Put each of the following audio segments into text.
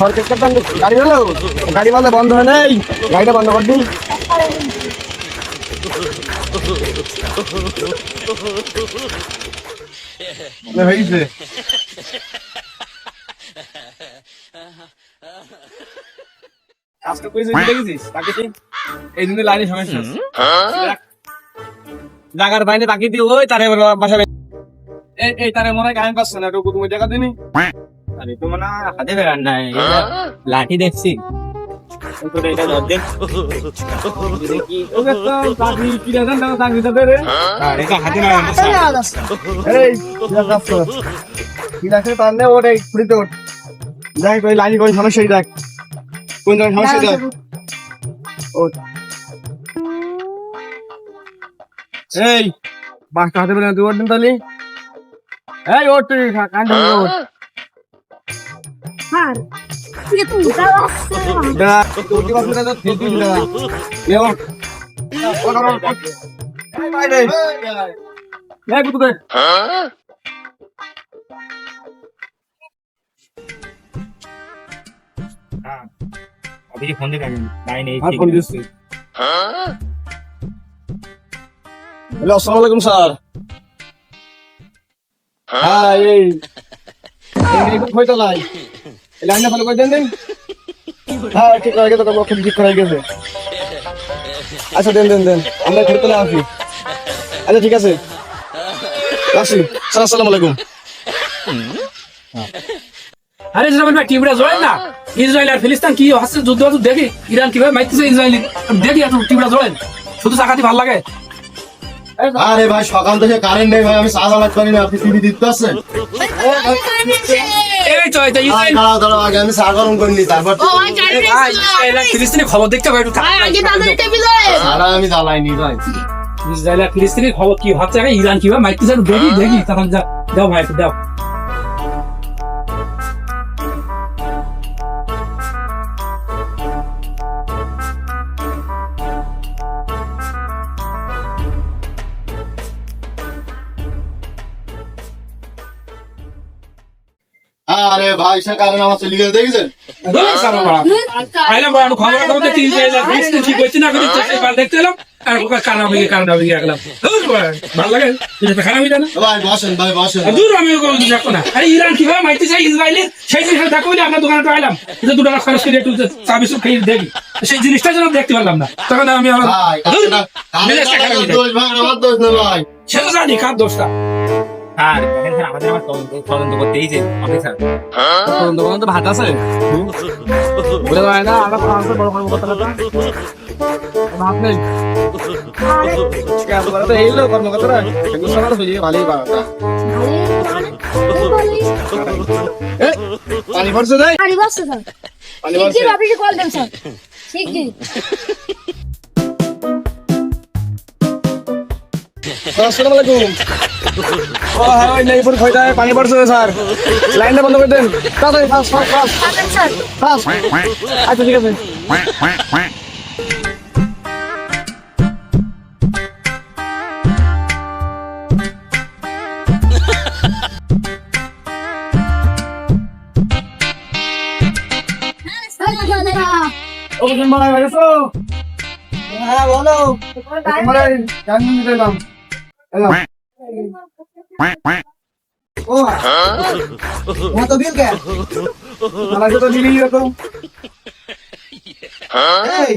সরকার কাটান গাড়ি হলো গাড়ি বন্ধ বন্ধ হয় নাই? গাড়িটা বন্ধ কর হয়েছে দেখেছিস? তাকে এই জন্য লাইনে সমস্যা আছে। জাগার বাইরে তাকে দিয়ে ওই তারে বাসা এই এই তারে মনে হয় গায়ে পাচ্ছে না তুমি জায়গা দিনি। আরে তো মনে হয় হাতে বেরান নাই লাঠি দেখছি না না নে ওরে সমস্যা সমস্যা দেখ ওঠ এই হাতে বেলা তুই ওঠ দিন তাহলে এই ওঠ তুই अभी फोन दे লাইন এই আর ফোন দিচ্ছি হ্যালো আসসালামু আলাইকুম স্যার হ্যাঁ এই এই কইতা এই লাইনটা ফলো করে দেন দিন। হ্যাঁ ঠিক হয়ে গেছে তোমার ঠিক হয়ে গেছে। আচ্ছা দেন দেন দেন। আমরা ঘুরতে না আসি। আচ্ছা ঠিক আছে। আসি। স্যার আসসালামু আলাইকুম। আরে যেমন ভাই টিভিটা জোড়েন না? ইসরায়েল আর ফিলিস্তিন কি হচ্ছে যুদ্ধ হচ্ছে দেখি? ইরান কীভাবে মারতেছে ইসরায়েল? দেখি একটু টিভিটা জোড়েন শুধু চাকাতি ভালো লাগে। আরে ভাই সকাল থেকে কারেন্ট নেই ভাই আমি চা চালাতে পারি না আপনি টিভি দিতে পারছেন এই তো এই তো ইসরায়েল দাঁড়াও দাঁড়াও আগে আমি চা গরম করে নি তারপর ও ভাই ইসরায়েল খবর দেখতে হবে একটু আগে তাদের টেবিল সারা আমি জ্বালাইনি ভাই ইসরায়েল আর খবর কি হচ্ছে আগে ইরান কীভাবে দেখি দেখি তখন যা দাও ভাই দাও আরে ভাই সে কারেন্ট আমার চলে গেছে দেখেছেন বাড়া। ভাই, খবর খবর দেখতে ইসরায়েল আর ফিলিস্তিন কি করছে না করছে সেটা দেখতে এলাম আর ওকে কানা হয়ে কানা হয়ে গেলাম ভাই, ভালো লাগে? এটা খারাপ হয়ে না? ভাই বসেন ভাই বসেন। দূর আমি ওগুলো দেখো না। আরে ইরান কীভাবে মারতে চাই ইসরায়েলের? সেই জিনিসটা দেখো বলে আপনার দোকানে তো আইলাম। এটা দু টাকা খরচ করে একটু চা বিস্কুট খেয়ে দেখি। সেই জিনিসটা যেন দেখতে পারলাম না। তখন আমি আমার ভাই। দোষ ভাই আমার দোষ না ভাই। সে জানি কার দোষটা? দেখেন স্যার আমাদের আমার তদন্ত তদন্ত করতেই যে অফিসার তদন্ত করতে ভাত আছে। বলে ভাই না আমরা ফ্রান্সের বড় কর্মকর্তা ভাত নেই। এই লোক কর্মকর্তারা। এগুলো সবার হয়ে যাবে ভালোই পাওয়া পানি পড়ছে দেই পানি বসছে স্যার। পানি ঠিক অফিসে কল দেন স্যার। ঠিক আসসালামু আলাইকুম। ও হ্যাঁ ওই নেই পুরো পানি পড়ছে স্যার। লাইনটা বন্ধ করে দেন। তাড়াতাড়ি ফাস্ট আছেন আচ্ছা ঠিক আছে। ও তোমরা গেছো হ্যাঁ বলো। তোমরা নিতে এলাম এলাম। ও হ্যাঁ তো বিল কে আমাকে তো দিবি এরকম এই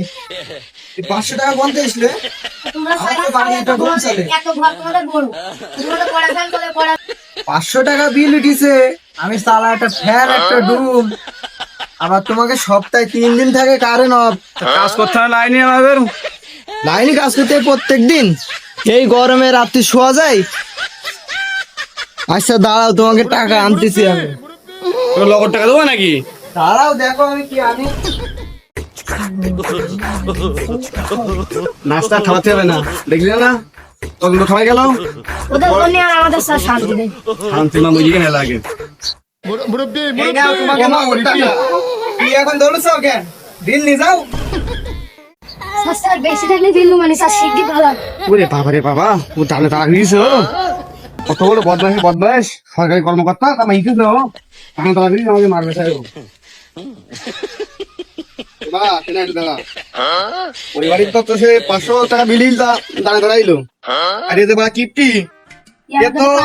এই পাঁচশো টাকা এসলে পাঁচশো বিল উঠিছে। আমি সালা একটা ফ্যান একটা ডুম। আবার তোমাকে সপ্তাহে তিন দিন থাকে কারেন্ট অফ কাজ করতে হয় লাইনে আমাদের। লাইনে কাজ করতে প্রত্যেক দিন এই গরমে রাত্রি শোয়া যায়। আচ্ছা দাঁড়াও তোমাকে টাকা আনতেছি আমি। তোর লগর টাকা দেবো নাকি? দাঁড়াও দেখো আমি কি আনি। নাস্তা খাওয়াতে হবে না। দেখলি না? তখন তো খাওয়াই গেল ওদের জন্য আর আমাদের স্যার শান্তি নেই। শান্তি না বুঝি কেন লাগে? এখন দৌড়ছো কেন দিল নিয়ে যাও। স্যার স্যার বেশি থাকলে দিল্লু মানে স্যার শিগগির ভালো ওরে বাবা রে বাবা ও তাহলে দিয়েছে কত বড় বদমাস বদমাস সরকারি কর্মকর্তা? তা মাইকে দাও এখন তারা আমাকে মারবে সাহেব পরিবারের তো তো সে পাঁচশো টাকা বিলিল দাঁড়ে দাঁড়াইলো। আর এতে বা কিপটি? এ তো-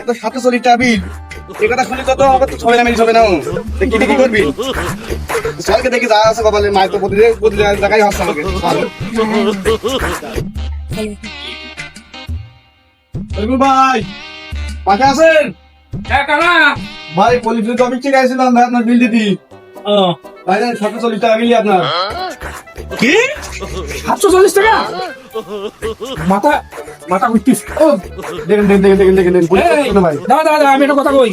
এত চল্লিশ টাকা বিল। এ কথা শুনি তো তো আমার তো ছয় নামে হবে না তো কি করবি? চলকে দেখি যা আছে মায়ের তো প্রতিদিন প্রতিদিন হচ্ছে আমাকে। চল। ভাই পাশে আছেন হ্যাঁ কানা ভাই পুলিশ অফিস থেকে আসছিলাম ভাই আপনার বিল দিদি ও ভাই সাতশো চল্লিশ টাকা বিলি আপনার কি সাতশো চল্লিশ টাকা মাথা মাথা উঠতিস দেখেন দেখেন দেখেন দেখেন দেখেন ভাই দাদা দাদা আমি একটা কথা কই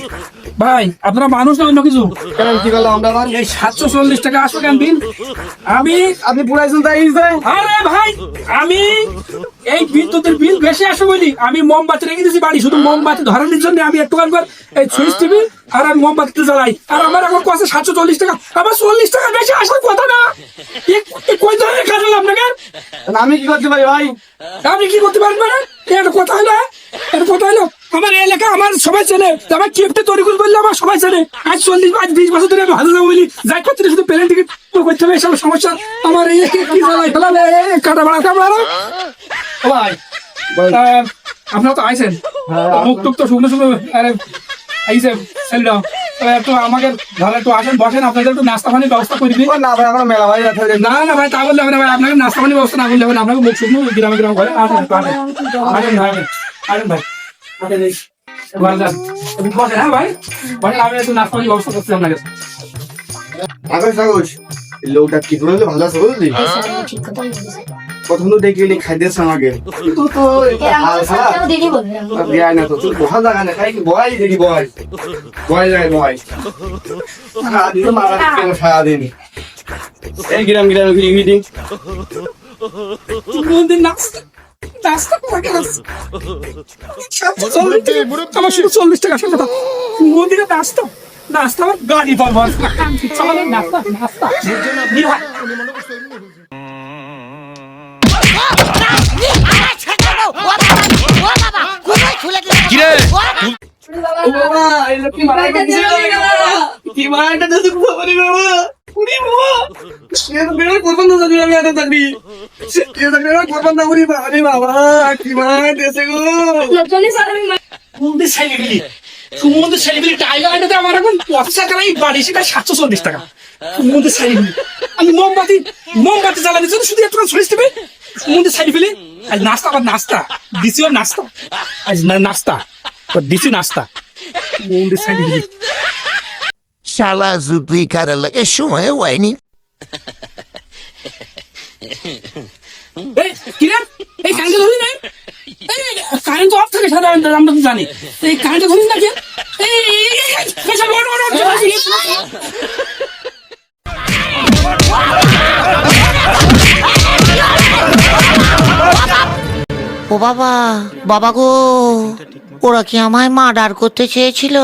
ভাই আপনারা মানুষ না অন্য কিছু? কেন কি করলাম আমরা আবার? এই সাতশো চল্লিশ টাকা আসবে কেন বিল? আমি আপনি পুরাইছেন তাই আরে ভাই আমি এই বিদ্যুতের বিল বেশি আসে বলি। আমি মোমবাতি রেখে দিয়েছি বাড়ি শুধু মোমবাতি ধরানোর জন্য আমি একটু করে। এই সুইচ টিভি আর আমি মোমবাতিতে জ্বালাই। আর আমার এখন কত সাতশো চল্লিশ টাকা। আমার চল্লিশ টাকা বেশি আসার কথা না। কই ধরনের কাজ হলো আপনাকে? আমি কি করতে পারি ভাই? আপনি কি করতে পারবেন না এটা কথা হলো এটা কথা হলো আমার এলাকা আমার সবাই চেনে আমার কেপটে তৈরি করে বললে আমার সবাই চেনে আজ চল্লিশ আজ বিশ বছর ধরে আমি ভালো যাব বলি যাই করতে শুধু প্লেন টিকিট করতে হবে এসব সমস্যা আমার এই কি জ্বালাই ফেলালে কাটা বাড়া কামড়া ভাই আপনারা তো আইছেন হ্যাঁ, মুখ টুক তো শুকনো শুকনো আরে আইসে ছেলেটা একটু আমাকে ঘরে একটু আসেন বসেন আপনাদের একটু নাস্তা পানির ব্যবস্থা করে দিন না ভাই আমার মেলা ভাই না না ভাই তা বললে হবে না ভাই আপনাকে নাস্তা পানির ব্যবস্থা না করলে হবে না আপনাকে মুখ শুকনো গ্রামে গ্রাম ঘরে আসেন আসেন ভাই আসেন ভাই হ্যাঁ ভাই? বসেন আমি একটু নাস্তা ব্যবস্থা করছি আপনাকে আগস আগস এই লোকটা কি করে ভালো আছে বুঝলি প্রথম তো দেখি নি খাই দিয়েছে আমাকে। তো না তো তুই জায়গা না খাই বয় দেখি বয়। বয় যায় বয়। সারাদিন তো মারা কেন সারাদিন। এই গ্রাম গ্রাম ঘুরি ঘুরি কোনদিন নাস্তা করে চল্লিশ টাকা মন্দিরে নাস্তা নাস্তা আমার গাড়ি চলে নাস্তা নাস্তা। ভাই বাবা এই লোক কি মারা গেছে কি মারা গেছে বাবা বাবা উনি বাবা সে তো বের করবেন না জানি আমি আটা চাকরি সে তো বের করবেন না উনি বাবা রে বাবা কি মারা গেছে গো। লোকজনই স্যার আমি মা- সুমন্দির সেলিব্রিটি সুমন্দির সেলিব্রিটি টাইগার আইটাতে আমার এখন পঁচিশ টাকা এই বাড়ি সেটা সাতশো চল্লিশ টাকা। সুমন্দির সেলিব্রিটি আমি মোমবাতি মোমবাতি জ্বালানোর জন্য শুধু একটু সরিষ দেবে? সুমন্দির সেলিব্রিটি আজ নাস্তা আবার নাস্তা। দিছি নাস্তা। আজ নাস্তা। দিছি নাস্তা। শালা জুতুই কারা লাগে সময় হয়নি এই ধরি কারেন্ট অফ থাকে সাধারণত আমরা তো জানি এই না। ও বাবা বাবা গো ওরা কি আমায় মার্ডার করতে চেয়েছিল?